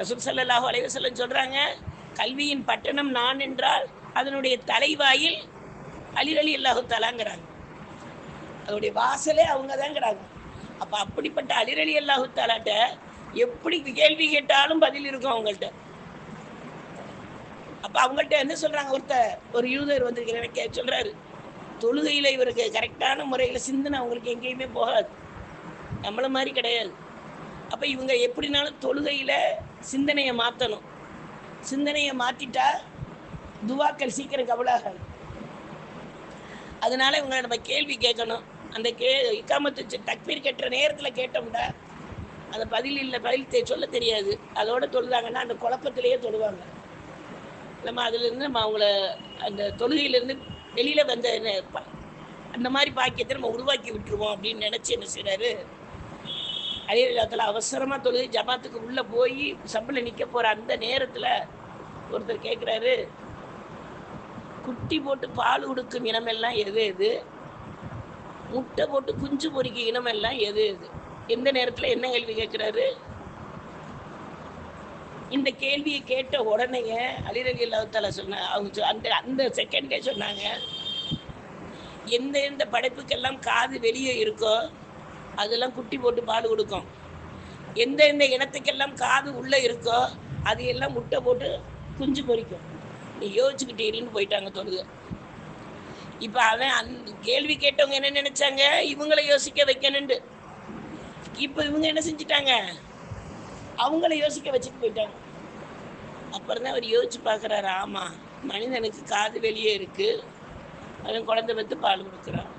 ரசூல் சல்லாஹூ அலைவசல்லம் சொல்கிறாங்க கல்வியின் பட்டணம் நான் என்றால் அதனுடைய தலைவாயில் அலி அலி அல்லாஹு தலாங்கிறாங்க அதனுடைய வாசலே அவங்க தாங்கிறாங்க அப்போ அப்படிப்பட்ட அலிரலி அல்லாஹு தாலாட்ட எப்படி கேள்வி கேட்டாலும் பதில் இருக்கும் அவங்கள்ட்ட. அப்போ அவங்கள்ட்ட என்ன சொல்கிறாங்க ஒருத்தர் ஒரு யூதர் வந்திருக்கிறேன் கே சொல்கிறாரு தொழுகையில் இவருக்கு கரெக்டான முறையில் சிந்தனை அவங்களுக்கு எங்கேயுமே போகாது. நம்மள மாதிரி கிடையாது. அப்போ இவங்க எப்படினாலும் தொழுகையில் சிந்தனையை மாற்றணும் சிந்தனையை மாற்றிட்டா துவாக்கள் சீக்கிரம் கவலாகாது அதனால இவங்களை நம்ம கேள்வி கேட்கணும். அந்த கே இக்காமத்து செ- தக்பீர் கட்டுற நேரத்தில் கேட்டோம்னா அந்த பதில் இல்லை பதில் தெ- சொல்ல தெரியாது. அதோட தொழுதாங்கன்னா அந்த குழப்பத்திலேயே தொழுவாங்க நம்ம அதுலேருந்து நம்ம அவங்கள அந்த தொழுகையிலேருந்து வெளியில் வந்த அந்த மாதிரி பாக்கியத்தை நம்ம உருவாக்கி விட்டுருவோம் அப்படின்னு நினச்சி என்ன செய்கிறாரு அலிரத்தில் அவசரமாக தொழுது ஜபாத்துக்கு உள்ளே போய் சப்பில் நிற்க போகிற அந்த நேரத்தில் ஒருத்தர் கேட்குறாரு குட்டி போட்டு பால் உடுக்கும் இனமெல்லாம் எது எது முட்டை போட்டு குஞ்சு பொறிக்கும் இனமெல்லாம் எது எது எந்த நேரத்தில் என்ன கேள்வி கேட்குறாரு இந்த கேள்வியை கேட்ட உடனே அலிரலி அல்லாத்தால சொன்ன அவங்க சொ- அந்த அந்த செகண்டே சொன்னாங்க எந்த எந்த படைப்புக்கெல்லாம் காது வெளியே இருக்கோ அதெல்லாம் குட்டி போட்டு பால் கொடுக்கும். எந்த எந்த இனத்துக்கெல்லாம் காது உள்ளே இருக்கோ அது எல்லாம் முட்டை போட்டு குஞ்சு பொரிக்கும் நீ யோசிச்சுக்கிட்டீங்கன்னு போயிட்டாங்க தொழுக. இப்போ அவன் அந் கேள்வி கேட்டவங்க என்ன நினைச்சாங்க? இவங்களை யோசிக்க வைக்கணுண்டு இப்போ இவங்க என்ன செஞ்சிட்டாங்க? அவங்கள யோசிக்க வச்சுட்டு போயிட்டாங்க. அப்புறம் தான் அவர் யோசிச்சு பார்க்குறாரு ஆமாம் மனிதனுக்கு காது வெளியே இருக்குது அவன் குழந்தை பெற்று பால் கொடுக்குறான்.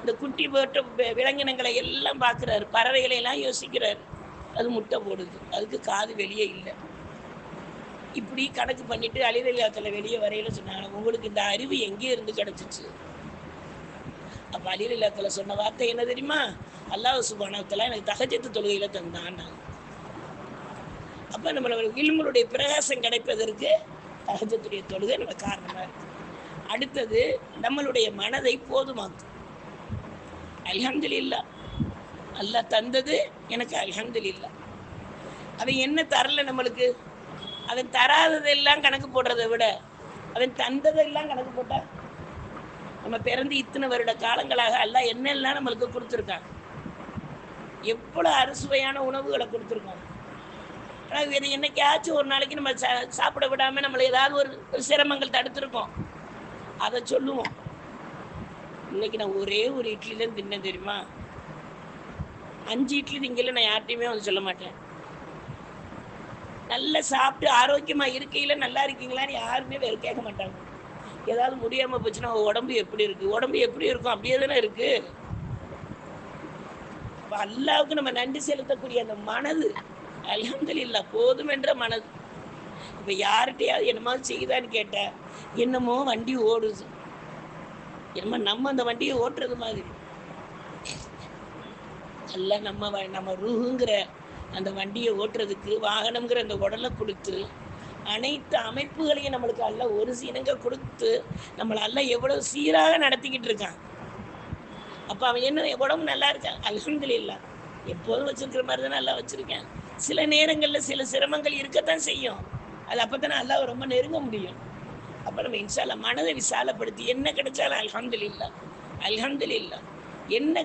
இந்த குட்டி போட்ட விலங்கினங்களை எல்லாம் பார்க்குறாரு. பறவைகளை எல்லாம் யோசிக்கிறாரு. அது முட்டை போடுது. அதுக்கு காது வெளியே இல்லை. இப்படி கணக்கு பண்ணிட்டு அலிரலியாத்தில் வெளியே வரையில சொன்னாங்க. உங்களுக்கு இந்த அறிவு எங்கே இருந்து கிடச்சிச்சு? அப்போ அலிரலியாத்தில் சொன்ன வார்த்தை என்ன தெரியுமா? அல்லாஹ் சுபானத்தில் எனக்கு தகஜத்து தொழுகையில் தந்தான் அப்போ நம்மளுக்கு இல்முடைய பிரகாசம் கிடைப்பதற்கு தகஜத்துடைய தொழுகை நம்ம காரணமாக இருக்கு. அடுத்தது நம்மளுடைய மனதை போதுமாக்கும். அல்ஹம்துலில்லா. அல்லாஹ் தந்தது எனக்கு அல்ஹம்துலில்லா. அவன் என்ன தரல நம்மளுக்கு? அவன் தராததெல்லாம் கணக்கு போடுறதை விட அவன் தந்ததெல்லாம் கணக்கு போட்டா நம்ம பிறந்து இத்தனை வருட காலங்களாக அல்லாஹ் என்னெல்லாம் நம்மளுக்கு கொடுத்துருக்கான்? எவ்வளோ அறுசுவையான உணவுகளை கொடுத்துருக்கான்? ஆனால் இது என்னைக்காச்சும் ஒரு நாளைக்கு நம்ம சா சாப்பிட விடாமல் நம்மளை ஏதாவது ஒரு ஒரு சிரமங்கள் தடுத்துருக்கோம் அதை சொல்லுவோம். இன்னைக்கு நான் ஒரே ஒரு இட்லி தான் தின்னேன் தெரியுமா? அஞ்சு இட்லி திங்கல நான் யார்ட்டையுமே வந்து சொல்ல மாட்டேன். நல்லா சாப்பிட்டு ஆரோக்கியமா இருக்கையில நல்லா இருக்கீங்களான்னு யாருமே வேறு கேட்க மாட்டாங்க. ஏதாவது முடியாம போச்சுன்னா உடம்பு எப்படி இருக்கு? உடம்பு எப்படி இருக்கும்? அப்படியே தானே இருக்கு. அப்போ அல்லாவுக்கு நம்ம நன்றி செலுத்தக்கூடிய அந்த மனது அல்ஹம்துலில்லாஹ் போதும் என்ற மனது. இப்ப யார்கிட்டயாவது என்னமாவது செய்யுதான்னு கேட்டேன் என்னமோ வண்டி ஓடுது. என்னமோ நம்ம அந்த வண்டியை ஓட்டுறது மாதிரி. அல்ல நம்ம வ- நம்ம ரூஹுங்கிற அந்த வண்டியை ஓட்டுறதுக்கு வாகனம்ங்கிற அந்த உடலை கொடுத்து அனைத்து அமைப்புகளையும் நம்மளுக்கு அல்ல ஒரு சீனங்க கொடுத்து நம்மளை அல்ல எவ்வளவு சீராக நடத்திக்கிட்டு இருக்கான். அப்போ அவன் என்ன உடம்பு நல்லா இருக்கான் இல்லை எப்போதும் வச்சிருக்கிற மாதிரி தான் நல்லா வச்சிருக்கேன். சில நேரங்களில் சில சிரமங்கள் இருக்கத்தான் செய்யும். அது அப்போ தானே அல்லாஹ் ரொம்ப நெருங்க முடியும். அப்போ நம்ம மனதை விசாலப்படுத்தி என்ன கிடைச்சாலும் அல்ஹம்துலில்லாஹ். அல்ஹம்துலில்லாஹ். என்ன